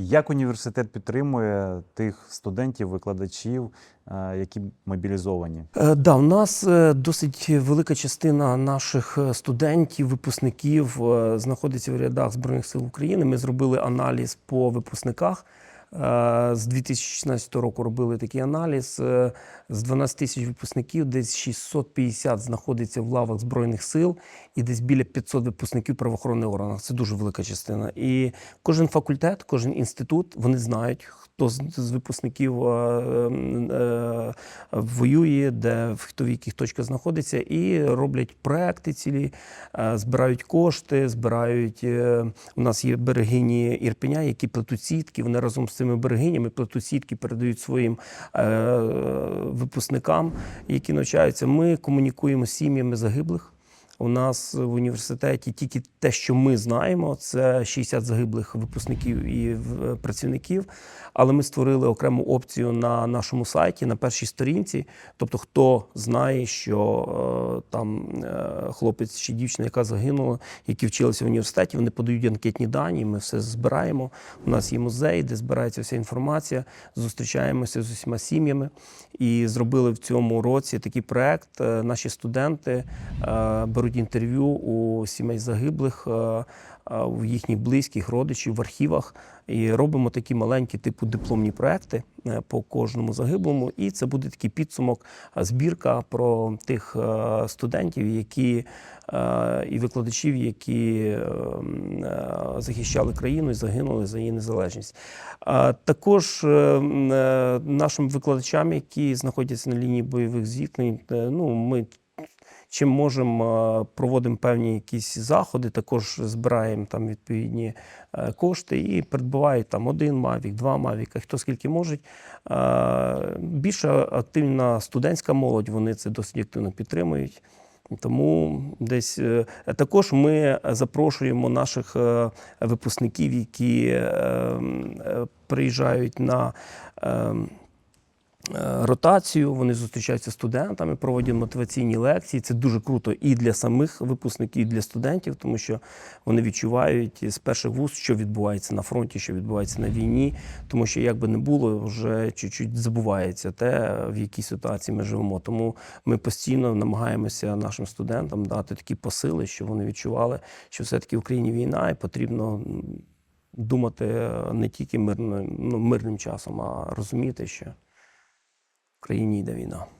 Як університет підтримує тих студентів, викладачів, е, які мобілізовані? Е, Да, у нас е, досить велика частина наших студентів, випускників знаходиться в рядах Збройних сил України. Ми зробили аналіз по випускниках. Е, З 2016 року робили такий аналіз. Е, З 12 тисяч випускників десь 650 знаходиться в лавах Збройних сил і десь біля 500 випускників правоохоронних органах. Це дуже велика частина. І кожен факультет, кожен інститут, вони знають, хто з, з випускників е, е, воює, де хто в яких точках знаходиться, і роблять проекти цілі, е, збирають кошти, збирають. е, У нас є берегині Ірпеня, які плетуть сітки. Вони разом з цими берегинями плетуть сітки, передають своїм е, випускникам, які навчаються. Ми комунікуємо з сім'ями загиблих. У нас в університеті тільки те, що ми знаємо, це 60 загиблих випускників і в- працівників. Але ми створили окрему опцію на нашому сайті, на першій сторінці. Тобто, хто знає, що е, там е, хлопець чи дівчина, яка загинула, які вчилися в університеті, вони подають анкетні дані. Ми все збираємо. У нас є музей, де збирається вся інформація. Зустрічаємося з усіма сім'ями і зробили в цьому році такий проект. Е, Наші студенти е, беруть інтерв'ю у сімей загиблих, е, е, у їхніх близьких родичів в архівах. І робимо такі маленькі, типу дипломні проекти е, по кожному загиблому. І це буде такий підсумок, е, збірка про тих е, студентів, які е, і викладачів, які е, м, е, захищали країну і загинули за її незалежність. Також е, е, нашим викладачам, які знаходяться на лінії бойових зіткнень, е, ну ми чим можемо, е, проводимо певні якісь заходи, також збираємо там відповідні е, кошти і придбають там один мавік, два мавіка, хто скільки можуть. Е, Більше активна студентська молодь, вони це досить активно підтримують. Тому десь також ми запрошуємо наших випускників, які приїжджають на ротацію. Вони зустрічаються з студентами, проводять мотиваційні лекції. Це дуже круто і для самих випускників, і для студентів, тому що вони відчувають з перших вуст, що відбувається на фронті, що відбувається на війні. Тому що як би не було, вже чуть-чуть забувається те, в якій ситуації ми живемо. Тому ми постійно намагаємося нашим студентам дати такі посили, щоб вони відчували, що все-таки в Україні війна, і потрібно думати не тільки мирним, ну, мирним часом, а розуміти, що країні йде війна.